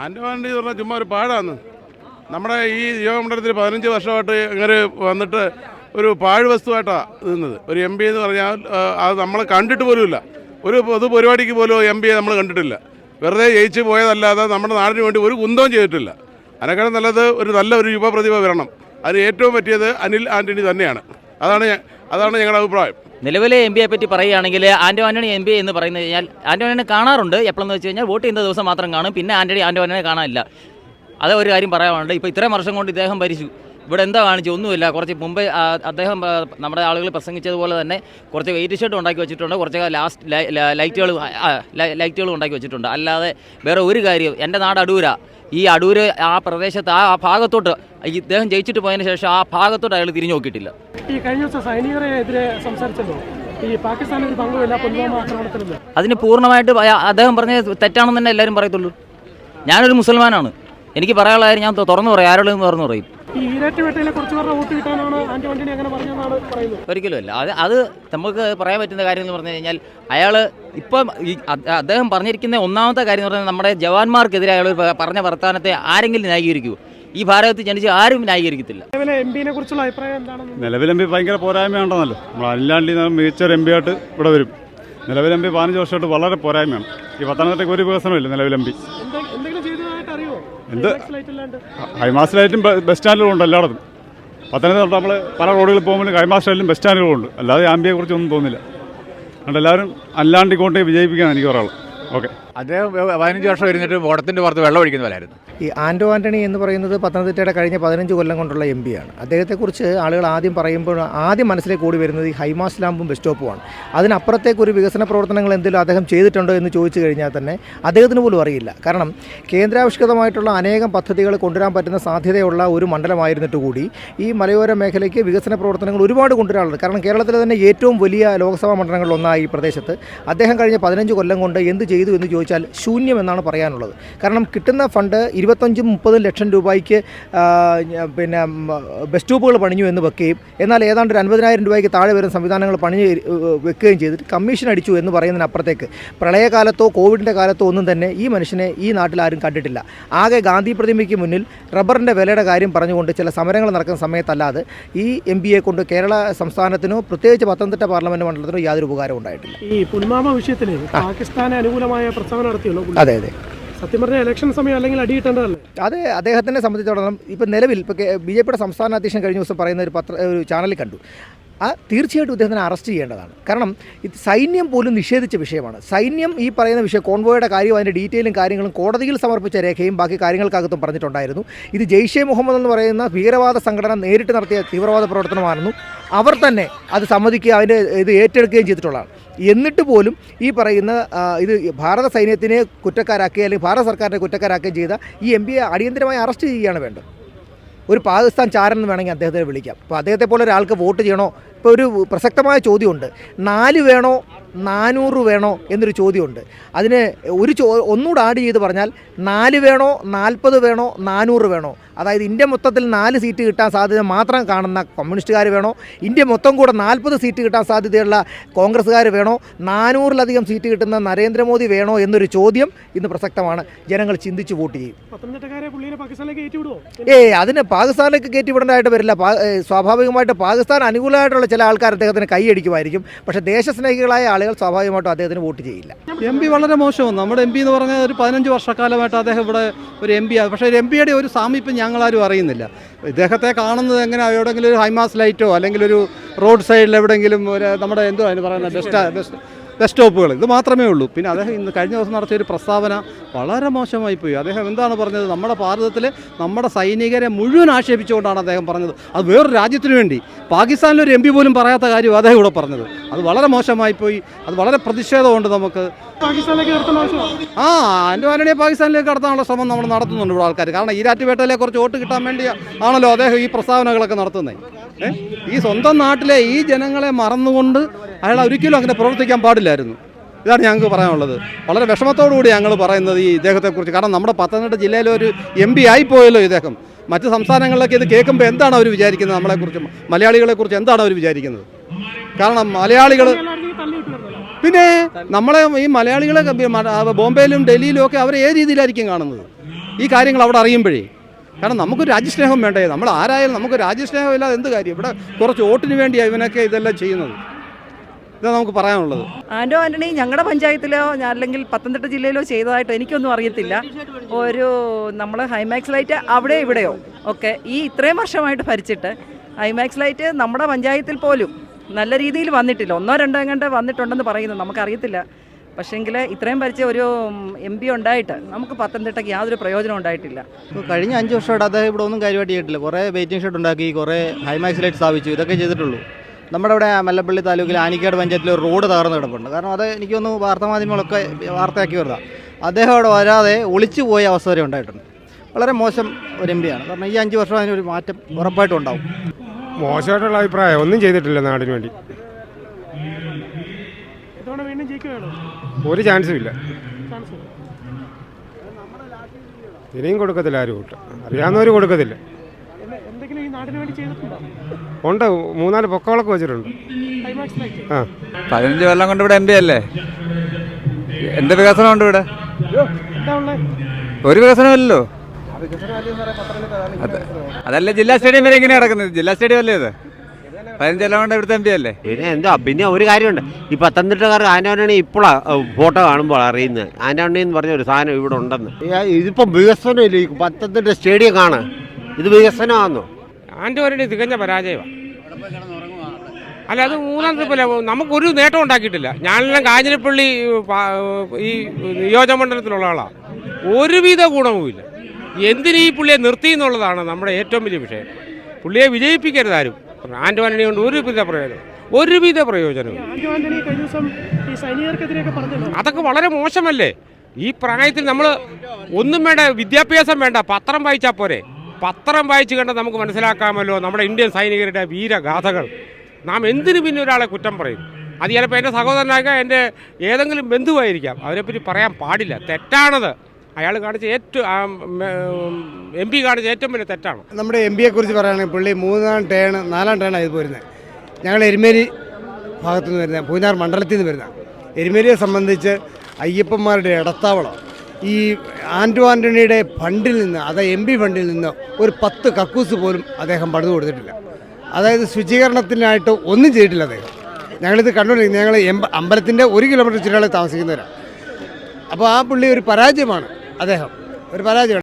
ആൻഡമാൻഡി എന്ന് പറഞ്ഞാൽ ചുമ്മാ ഒരു പാഴാന്ന് നമ്മുടെ ഈ യോഗമണ്ഡലത്തിൽ പതിനഞ്ച് വർഷമായിട്ട് ഇങ്ങനെ വന്നിട്ട് ഒരു പാഴ് വസ്തുവായിട്ടാണ് നിന്നത്. ഒരു എം പി എന്ന് പറഞ്ഞാൽ അത് നമ്മൾ കണ്ടിട്ട് പോലുമില്ല. ഒരു പൊതുപരിപാടിക്ക് പോലും എം പിയെ നമ്മൾ കണ്ടിട്ടില്ല. വെറുതെ ജയിച്ച് പോയതല്ലാതെ നമ്മുടെ നാടിന് വേണ്ടി ഒരു കുന്തവും ചെയ്തിട്ടില്ല. അതിനേക്കാളും നല്ലത് ഒരു നല്ല ഒരു യുവപ്രതിഭ വരണം. അതിന് ഏറ്റവും പറ്റിയത് അനിൽ ആന്റണി തന്നെയാണ്. അതാണ് അതാണ് ഞങ്ങളുടെ അഭിപ്രായം. നിലവിലെ എം പിയെ പറ്റി പറയുകയാണെങ്കിൽ ആന്റോ ആന്റണി എം പി എന്ന് പറയുന്നത് കഴിഞ്ഞാൽ ആന്റോ ആന്റണി കാണാറുണ്ട്. എപ്പോഴെന്ന് വെച്ച് കഴിഞ്ഞാൽ വോട്ട് ചെയ്യുന്ന ദിവസം മാത്രം കാണും. പിന്നെ ആന്റണി ആന്റോ ആന്റണി കാണാനില്ല. അത് ഒരു കാര്യം പറയാനുണ്ട്. ഇപ്പോൾ ഇത്രയും വർഷം കൊണ്ട് ഇദ്ദേഹം ഭരിച്ചു. ഇവിടെ എന്താ കാണിച്ചു ഒന്നുമില്ല. കുറച്ച് മുമ്പ് അദ്ദേഹം നമ്മുടെ ആളുകൾ പ്രസംഗിച്ചതുപോലെ തന്നെ കുറച്ച് വെയിറ്റ് ഷർട്ട് ഉണ്ടാക്കി വെച്ചിട്ടുണ്ട്. കുറച്ച് ലാസ്റ്റ് ലൈറ്റുകൾ ലൈറ്റുകൾ ഉണ്ടാക്കി വെച്ചിട്ടുണ്ട്. അല്ലാതെ വേറെ ഒരു കാര്യം എന്റെ നാട് അടൂര. ഈ അടൂര് ആ പ്രദേശത്ത് ആ ആ ഭാഗത്തോട്ട് ഇദ്ദേഹം ജയിച്ചിട്ട് പോയതിന് ശേഷം ആ ഭാഗത്തോട്ട് അയാൾ തിരിഞ്ഞു നോക്കിയിട്ടില്ല. ഈ കഴിഞ്ഞ ദിവസം സൈനികരെതിരെ സംസാരിച്ചല്ലോ? അതിന് പൂർണമായിട്ട് അദ്ദേഹം പറഞ്ഞത് തെറ്റാണെന്ന് തന്നെ എല്ലാവരും പറയത്തുള്ളൂ. ഞാനൊരു മുസൽമാനാണ്. എനിക്ക് പറയാനുള്ള കാര്യം ഞാൻ തുറന്നു പറയും. ആരോടും തുറന്നു പറയും. ഈ ഈരാറ്റുപേട്ടയിലെ കുറച്ച് പേരുടെ വോട്ട് കിട്ടാനാണ് ആന്റോ അങ്ങനെ പറഞ്ഞതെന്നാണ് പറയുന്നത്. ഒരിക്കലും അല്ല. അത് അത് നമുക്ക് പറയാൻ പറ്റുന്ന കാര്യം എന്ന് പറഞ്ഞു കഴിഞ്ഞാൽ അയാൾ ഇപ്പം ഈ അദ്ദേഹം പറഞ്ഞിരിക്കുന്ന ഒന്നാമത്തെ കാര്യം എന്ന് പറഞ്ഞാൽ നമ്മുടെ ജവാന്മാർക്കെതിരെ അയാൾ പറഞ്ഞ വർത്തമാനത്തെ ആരെങ്കിലും ന്യായീകരിക്കൂ. ഈ ഭാരതത്തിൽ ജനിച്ച് ആരും ന്യായീകരിക്കത്തില്ല. നിലവിലെ എം പിനെ കുറിച്ചുള്ള അഭിപ്രായം എന്താണെന്ന് നിലവിൽ എം പി ഭയങ്കര പോരായ്മയുണ്ടെന്നല്ലോ നമ്മൾ അല്ലാണ്ട് മികച്ച ഒരു എം പി ആയിട്ട് ഇവിടെ വരും. നിലവിൽ എം പി പതിനഞ്ച് വർഷമായിട്ട് വളരെ പോരായ്മയാണ്. ഈ പത്തനംതിട്ടയ്ക്ക് ഒരു വികസനമില്ല നിലവിൽ എം പി. എന്ത്? ഹൈമാസ് ലൈറ്റും ബസ് സ്റ്റാൻഡുകളും ഉണ്ട് എല്ലായിടത്തും. പത്തനംതിട്ട നമ്മൾ പല റോഡുകളിൽ പോകുമ്പോൾ ഹൈമാസിലായിട്ടും ബസ് സ്റ്റാൻഡുകളും ഉണ്ട്. അല്ലാതെ ആംബിയെക്കുറിച്ചൊന്നും തോന്നില്ല അതുകൊണ്ട് എല്ലാവരും അല്ലാണ്ടി കൊണ്ട് വിജയിപ്പിക്കാൻ എനിക്ക് പറയാനുള്ളത്. ഓക്കെ അദ്ദേഹം പതിനഞ്ച് വർഷം ഇരുന്നിട്ട് ഓടത്തിന്റെ പുറത്ത് വെള്ളം ഒഴിക്കുന്നവരായിരുന്നു ഈ ആന്റോ ആന്റണി എന്ന് പറയുന്നത് പത്തനംതിട്ടയുടെ കഴിഞ്ഞ പതിനഞ്ച് കൊല്ലം കൊണ്ടുള്ള എം പിയാണ് അദ്ദേഹത്തെക്കുറിച്ച് ആളുകൾ ആദ്യം പറയുമ്പോൾ ആദ്യം മനസ്സിലേക്ക് കൂടി വരുന്നത് ഈ ഹൈമാസ് ലാമ്പും ബസ് സ്റ്റോപ്പുമാണ്. അതിനപ്പുറത്തേക്ക് ഒരു വികസന പ്രവർത്തനങ്ങൾ എന്തെങ്കിലും അദ്ദേഹം ചെയ്തിട്ടുണ്ടോ എന്ന് ചോദിച്ചു കഴിഞ്ഞാൽ തന്നെ അദ്ദേഹത്തിന് പോലും അറിയില്ല. കാരണം കേന്ദ്രാവിഷ്കൃതമായിട്ടുള്ള അനേകം പദ്ധതികൾ കൊണ്ടുവരാൻ പറ്റുന്ന സാധ്യതയുള്ള ഒരു മണ്ഡലമായിരുന്നിട്ട് കൂടി ഈ മലയോര മേഖലയ്ക്ക് വികസന പ്രവർത്തനങ്ങൾ ഒരുപാട് കൊണ്ടുവരാറുണ്ട്. കാരണം കേരളത്തിലെ തന്നെ ഏറ്റവും വലിയ ലോക്സഭാ മണ്ഡലങ്ങളിലൊന്നായി ഈ പ്രദേശത്ത്. അദ്ദേഹം കഴിഞ്ഞ പതിനഞ്ച് കൊല്ലം കൊണ്ട് എന്ത് ചെയ്തു എന്ന് ചോദിച്ചാൽ ശൂന്യം എന്നാണ് പറയാനുള്ളത്. കാരണം കിട്ടുന്ന ഫണ്ട് ഇരുപത്തഞ്ചും മുപ്പതും ലക്ഷം രൂപയ്ക്ക് പിന്നെ ബസ് സ്റ്റോപ്പുകൾ പണിഞ്ഞു എന്ന് വെക്കുകയും എന്നാൽ ഏതാണ്ട് ഒരു അൻപതിനായിരം രൂപയ്ക്ക് താഴെ വരുന്ന സംവിധാനങ്ങൾ പണിഞ്ഞ് വെക്കുകയും ചെയ്തിട്ട് കമ്മീഷൻ അടിച്ചു എന്ന് പറയുന്നതിനപ്പുറത്തേക്ക് പ്രളയകാലത്തോ കോവിഡിന്റെ കാലത്തോ ഒന്നും തന്നെ ഈ മനുഷ്യനെ ഈ നാട്ടിൽ ആരും കണ്ടിട്ടില്ല. ആകെ ഗാന്ധി പ്രതിമയ്ക്ക് മുന്നിൽ റബ്ബറിന്റെ വിലയുടെ കാര്യം പറഞ്ഞുകൊണ്ട് ചില സമരങ്ങൾ നടക്കുന്ന സമയത്തല്ലാതെ ഈ എം പിയെ കൊണ്ട് കേരള സംസ്ഥാനത്തിനോ പ്രത്യേകിച്ച് പത്തനംതിട്ട പാർലമെന്റ് മണ്ഡലത്തിനോ യാതൊരു ഉപകാരം ഉണ്ടായിട്ടില്ല. ഈ പുൽവാമ വിഷയത്തിൽ പാകിസ്ഥാന് അനുകൂലമായ പ്രസ്താവന നടത്തിയല്ലോ അതെ അതെ. സത്യം പറഞ്ഞാൽ ഇലക്ഷൻ സമയം അല്ലെങ്കിൽ അടിയിട്ടേണ്ടതല്ലേ അതെ അദ്ദേഹത്തിനെ സംബന്ധിച്ചിടത്തോളം ഇപ്പം നിലവിൽ ഇപ്പോൾ ബി ജെ പിയുടെ സംസ്ഥാന അധ്യക്ഷൻ കഴിഞ്ഞ ദിവസം പറയുന്ന ഒരു പത്ര ഒരു ചാനലിൽ കണ്ടു. ആ തീർച്ചയായിട്ടും ഇദ്ദേഹത്തിനെ അറസ്റ്റ് ചെയ്യേണ്ടതാണ്. കാരണം ഇത് സൈന്യം പോലും നിഷേധിച്ച വിഷയമാണ്. സൈന്യം ഈ പറയുന്ന വിഷയം കോൺവോയുടെ കാര്യവും അതിന്റെ ഡീറ്റെയിലും കാര്യങ്ങളും കോടതിയിൽ സമർപ്പിച്ച രേഖയും ബാക്കി കാര്യങ്ങൾക്കകത്തും പറഞ്ഞിട്ടുണ്ടായിരുന്നു. ഇത് ജെയ്ഷെ മുഹമ്മദ് എന്ന് പറയുന്ന ഭീകരവാദ സംഘടന നേരിട്ട് നടത്തിയ തീവ്രവാദ പ്രവർത്തനമായിരുന്നു അവർ തന്നെ അത് സമ്മതിക്കുക അതിന്റെ ഇത് ഏറ്റെടുക്കുകയും ചെയ്തിട്ടുള്ളതാണ്. എന്നിട്ട് പോലും ഈ പറയുന്ന ഇത് ഭാരത സൈന്യത്തിനെ കുറ്റക്കാരാക്കുകയും അല്ലെങ്കിൽ ഭാരത സർക്കാരിനെ കുറ്റക്കാരാക്കുകയും ചെയ്ത ഈ എം പിയെ അടിയന്തരമായി അറസ്റ്റ് ചെയ്യുകയാണ് വേണ്ടത്. ഒരു പാകിസ്ഥാൻ ചാരൻ എന്ന് വേണമെങ്കിൽ അദ്ദേഹത്തെ വിളിക്കാം. അപ്പോൾ അദ്ദേഹത്തെ പോലെ ഒരാൾക്ക് വോട്ട് ചെയ്യണോ ഇപ്പോൾ ഒരു പ്രസക്തമായ ചോദ്യമുണ്ട്. നാല് വേണോ? നാനൂറ് വേണോ? എന്നൊരു ചോദ്യമുണ്ട്. അതിന് ഒരു ചോ ഒന്നുകൂടെ ആഡ് ചെയ്ത് പറഞ്ഞാൽ നാല് വേണോ? നാൽപ്പത് വേണോ? നാനൂറ് വേണോ? അതായത് ഇന്ത്യ മൊത്തത്തിൽ നാല് സീറ്റ് കിട്ടാൻ സാധ്യത മാത്രം കാണുന്ന കമ്മ്യൂണിസ്റ്റുകാർ വേണോ? ഇന്ത്യ മൊത്തം കൂടെ നാൽപ്പത് സീറ്റ് കിട്ടാൻ സാധ്യതയുള്ള കോൺഗ്രസ്സുകാർ വേണോ? നാനൂറിലധികം സീറ്റ് കിട്ടുന്ന നരേന്ദ്രമോദി വേണോ എന്നൊരു ചോദ്യം ഇന്ന് പ്രസക്തമാണ്. ജനങ്ങൾ ചിന്തിച്ച് വോട്ട് ചെയ്യും. ഏ അതിന് പാകിസ്ഥാനിലേക്ക് കയറ്റിവിടേണ്ടതായിട്ട് വരില്ല. സ്വാഭാവികമായിട്ട് പാകിസ്ഥാൻ അനുകൂലമായിട്ടുള്ള ചില ആൾക്കാർ അദ്ദേഹത്തിന് കൈയടിക്കുമായിരിക്കും പക്ഷേ ദേശസ്നേഹികളായ ആളുകൾ സ്വാഭാവികമായിട്ടും അദ്ദേഹത്തിന് വോട്ട് ചെയ്യില്ല. എം പി വളരെ മോശമാണ്. നമ്മുടെ എം പി എന്ന് പറഞ്ഞാൽ ഒരു പതിനഞ്ച് വർഷക്കാലമായിട്ട് അദ്ദേഹം ഇവിടെ ഒരു എം പി ആണ്. പക്ഷേ ഒരു എം പിയുടെ ഒരു സാമീപ്യം ഞങ്ങളാരും അറിയുന്നില്ല. ഇദ്ദേഹത്തെ കാണുന്നത് എങ്ങനെ? എവിടെയെങ്കിലും ഒരു ഹൈമാസ് ലൈറ്റോ അല്ലെങ്കിൽ ഒരു റോഡ് സൈഡിൽ എവിടെയെങ്കിലും ഒരു നമ്മുടെ എന്തോ അതിന് പറയുന്നത് ബെസ്റ്റ് ബെസ്റ്റ് ബസ് സ്റ്റോപ്പുകൾ ഇത് മാത്രമേ ഉള്ളൂ. പിന്നെ അദ്ദേഹം ഇന്ന് കഴിഞ്ഞ ദിവസം നടത്തിയ ഒരു പ്രസ്താവന വളരെ മോശമായി പോയി. അദ്ദേഹം എന്താണ് പറഞ്ഞത്? നമ്മുടെ ഭാരതത്തിലെ നമ്മുടെ സൈനികരെ മുഴുവൻ ആക്ഷേപിച്ചുകൊണ്ടാണ് അദ്ദേഹം പറഞ്ഞത്. അത് വേറൊരു രാജ്യത്തിന് വേണ്ടി. പാകിസ്ഥാനിലെ ഒരു എം പി പോലും പറയാത്ത കാര്യം അദ്ദേഹം ഇവിടെ പറഞ്ഞത്. അത് വളരെ മോശമായി പോയി. അത് വളരെ പ്രതിഷേധമുണ്ട് നമുക്ക്. ആ എന്റെ ആന്റണിയെ പാകിസ്ഥാനിലേക്ക് കടത്താനുള്ള ശ്രമം നമ്മൾ നടത്തുന്നുണ്ട് ഇവിടെ ആൾക്കാർ. കാരണം ഈരാറ്റുപേട്ടയിലെ കുറച്ച് വോട്ട് കിട്ടാൻ വേണ്ടി ആണല്ലോ അദ്ദേഹം ഈ പ്രസ്താവനകളൊക്കെ നടത്തുന്നത്? ഈ സ്വന്തം നാട്ടിലെ ഈ ജനങ്ങളെ മറന്നുകൊണ്ട് അയാൾ ഒരിക്കലും അങ്ങനെ പ്രവർത്തിക്കാൻ പാടില്ലായിരുന്നു. ഇതാണ് ഞങ്ങൾക്ക് പറയാനുള്ളത്. വളരെ വിഷമത്തോടു കൂടി ഞങ്ങൾ പറയുന്നത് ഈ ഇദ്ദേഹത്തെക്കുറിച്ച്. കാരണം നമ്മുടെ പത്തനംതിട്ട ജില്ലയിലെ ഒരു എം പി ആയിപ്പോയല്ലോ ഇദ്ദേഹം. മറ്റ് സംസ്ഥാനങ്ങളിലൊക്കെ ഇത് കേൾക്കുമ്പോൾ എന്താണ് അവർ വിചാരിക്കുന്നത്? നമ്മളെക്കുറിച്ച് മലയാളികളെക്കുറിച്ച് എന്താണ് അവർ വിചാരിക്കുന്നത്? കാരണം മലയാളികൾ പിന്നെ നമ്മളെ ഈ മലയാളികളെ ബോംബെയിലും ഡൽഹിയിലും ഒക്കെ അവർ ഏത് രീതിയിലായിരിക്കും കാണുന്നത്? ഈ കാര്യങ്ങൾ അവിടെ അറിയുമ്പോഴേ. കാരണം നമുക്ക് രാജ്യസ്നേഹം വേണ്ടേ? നമ്മൾ ആരായാലും നമുക്ക് രാജ്യസ്നേഹം ഇല്ലാതെ എന്ത് കാര്യം? ഇവിടെ കുറച്ച് വോട്ടിന് വേണ്ടിയാണ് ഇവനൊക്കെ ഇതെല്ലാം ചെയ്യുന്നത്. ഇതാണ് നമുക്ക് പറയാനുള്ളത്. ആൻഡോ ആന്റണി ഞങ്ങളുടെ പഞ്ചായത്തിലോ അല്ലെങ്കിൽ പത്തനംതിട്ട ജില്ലയിലോ ചെയ്തതായിട്ട് എനിക്കൊന്നും അറിയത്തില്ല. ഒരു നമ്മൾ ഹൈമാക്സ് ലൈറ്റ് അവിടെ ഇവിടെയോ? ഒക്കെ. ഈ ഇത്രയും വർഷമായിട്ട് ഭരിച്ചിട്ട് ഹൈമാക്സ് ലൈറ്റ് നമ്മുടെ പഞ്ചായത്തിൽ പോലും നല്ല രീതിയിൽ വന്നിട്ടില്ല. ഒന്നോ രണ്ടോ എങ്ങാണ്ട് വന്നിട്ടുണ്ടെന്ന് പറയുന്നു. നമുക്കറിയത്തില്ല. പക്ഷേങ്കിൽ ഇത്രയും പരിചയം ഒരു എം പി ഉണ്ടായിട്ട് നമുക്ക് പത്തനംതിട്ടയ്ക്ക് യാതൊരു പ്രയോജനം ഉണ്ടായിട്ടില്ല. കഴിഞ്ഞ അഞ്ച് വർഷമായിട്ട് അദ്ദേഹം ഇവിടെ ഒന്നും കാര്യമായിട്ട് ചെയ്തിട്ടില്ല. കുറേ വെയിറ്റിംഗ് ഷെഡ് ഉണ്ടാക്കി കുറേ ഹൈമാക്സ് ലൈറ്റ് സ്ഥാപിച്ചു. ഇതൊക്കെ ചെയ്തിട്ടുള്ളൂ. നമ്മുടെ ഇവിടെ മല്ലപ്പള്ളി താലൂക്കിൽ ആനിക്കാട് പഞ്ചായത്തിൽ ഒരു റോഡ് തകർന്ന് കിടപ്പുണ്ട്. കാരണം അത് എനിക്കൊന്ന് വാർത്താമാധ്യമങ്ങളൊക്കെ വാർത്തയാക്കി വരുന്ന അദ്ദേഹം അവിടെ വരാതെ ഒളിച്ചു പോയ അവസ്ഥ വരെ ഉണ്ടായിട്ടുണ്ട്. വളരെ മോശം ഒരു എം പിയാണ് കാരണം ഈ അഞ്ച് വർഷം അതിനൊരു മാറ്റം ഉറപ്പായിട്ടും ഉണ്ടാവും. മോശമായിട്ടുള്ള അഭിപ്രായം. ഒന്നും ചെയ്തിട്ടില്ല നാടിന് വേണ്ടി. ഒരു ചാൻസും ഇല്ല. ചാൻസ് ഇനിയും കൊടുക്കത്തില്ല ആരും വോട്ട്. അറിയാവുന്നവർ കൊടുക്കത്തില്ല. എന്ത് എന്തെങ്കിലും ഈ നാടിന് വേണ്ടി ചെയ്തിട്ടുണ്ടോ? ഉണ്ട്. മൂന്നാൽ പൊക്കങ്ങളൊക്കെ വെച്ചിട്ടുണ്ട്. ആ. പതിനഞ്ച് കൊല്ലം കൊണ്ട് ഇവിടെ എം പി അല്ലേ? എന്ത് വികസനമുണ്ട് ഇവിടെ? എന്താ ഉള്ളത് ഒരു വികസനമല്ലോ. അതല്ല ജില്ലാ സ്റ്റേഡിയം വരെ ഇങ്ങനെ നടക്കുന്നത്? ജില്ലാ സ്റ്റേഡിയം അല്ലേ ഇത്? ഇവിടുത്തെ എം പി അല്ലേ? പിന്നെ എന്തോ പിന്നെ ഒരു കാര്യമുണ്ട്. ഈ പത്തനംതിട്ടക്കാർ ആന്റോണി ഇപ്പോഴാണ് ഫോട്ടോ കാണുമ്പോൾ അറിയുന്നത്. ആന്റോണി എന്ന് പറഞ്ഞ ഒരു സാധനം ഇവിടെ ഉണ്ടെന്ന്. ഇതിപ്പം വികസനം ഇല്ല ഈ പത്തനംതിട്ട സ്റ്റേഡിയം കാണാൻ. ഇത് വികസനമാണെന്നോ ആന്റോണി തികഞ്ഞ പരാജയമാണ് അല്ല അത് മൂന്നാം ട്രിപ്പില്ല നമുക്കൊരു നേട്ടം ഉണ്ടാക്കിയിട്ടില്ല. ഞാനെല്ലാം കാഞ്ഞിരപ്പള്ളി ഈ നിയോജകമണ്ഡലത്തിലുള്ള ആളാണ് ഒരുവിധ ഗുണവുമില്ല എന്തിനീ ഈ പുള്ളിയെ നിർത്തി എന്നുള്ളതാണ് നമ്മുടെ ഏറ്റവും വലിയ വിഷയം. പുള്ളിയെ വിജയിപ്പിക്കരുത് ആരും. ആന്റോണി കൊണ്ട് ഒരുവിധ പ്രയോജനം. ഒരുവിധ പ്രയോജനവും. അതൊക്കെ വളരെ മോശമല്ലേ? ഈ പ്രായത്തിൽ നമ്മൾ ഒന്നും വേണ്ട വിദ്യാഭ്യാസം വേണ്ട പത്രം വായിച്ചാൽ പോരെ. പത്രം വായിച്ചു കണ്ട് നമുക്ക് മനസ്സിലാക്കാമല്ലോ നമ്മുടെ ഇന്ത്യൻ സൈനികരുടെ വീരഗാഥകൾ. നാം എന്തിനു പിന്നെ ഒരാളെ കുറ്റം പറയും? അത് ചിലപ്പോൾ എന്റെ സഹോദരനാകാം എന്റെ ഏതെങ്കിലും ബന്ധുവായിരിക്കാം. അതിനെപ്പറ്റി പറയാൻ പാടില്ല. തെറ്റാണത്. അയാൾ കാണിച്ച ഏറ്റവും എം പി കാണിച്ച ഏറ്റവും വലിയ തെറ്റാണ്. നമ്മുടെ എം പിയെ കുറിച്ച് പറയുകയാണെങ്കിൽ പുള്ളി മൂന്നാം ടേൺ നാലാം ടേൺ ഇത് പോരുന്നത് ഞങ്ങൾ എരുമേലി ഭാഗത്തു നിന്ന് വരുന്ന പൂഞ്ഞാർ മണ്ഡലത്തിൽ നിന്ന് വരുന്ന. എരുമേലിയെ സംബന്ധിച്ച് അയ്യപ്പന്മാരുടെ ഇടത്താവളം. ഈ ആന്റോ ആന്റണിയുടെ ഫണ്ടിൽ നിന്ന് അതായത് എം പി ഫണ്ടിൽ നിന്ന് ഒരു പത്ത് കക്കൂസ് പോലും അദ്ദേഹം പണിത് കൊടുത്തിട്ടില്ല. അതായത് ശുചീകരണത്തിനായിട്ട് ഒന്നും ചെയ്തിട്ടില്ല അദ്ദേഹം. ഞങ്ങളിത് കണ്ടുകൊണ്ടിരിക്കുന്നത് ഞങ്ങൾ എം അമ്പലത്തിന്റെ ഒരു കിലോമീറ്റർ ചുറ്റളവിൽ താമസിക്കുന്നവരാണ് അപ്പോൾ ആ പുള്ളി ഒരു പരാജയമാണ്. അദ്ദേഹം. ഒരു പരാജയമാണ്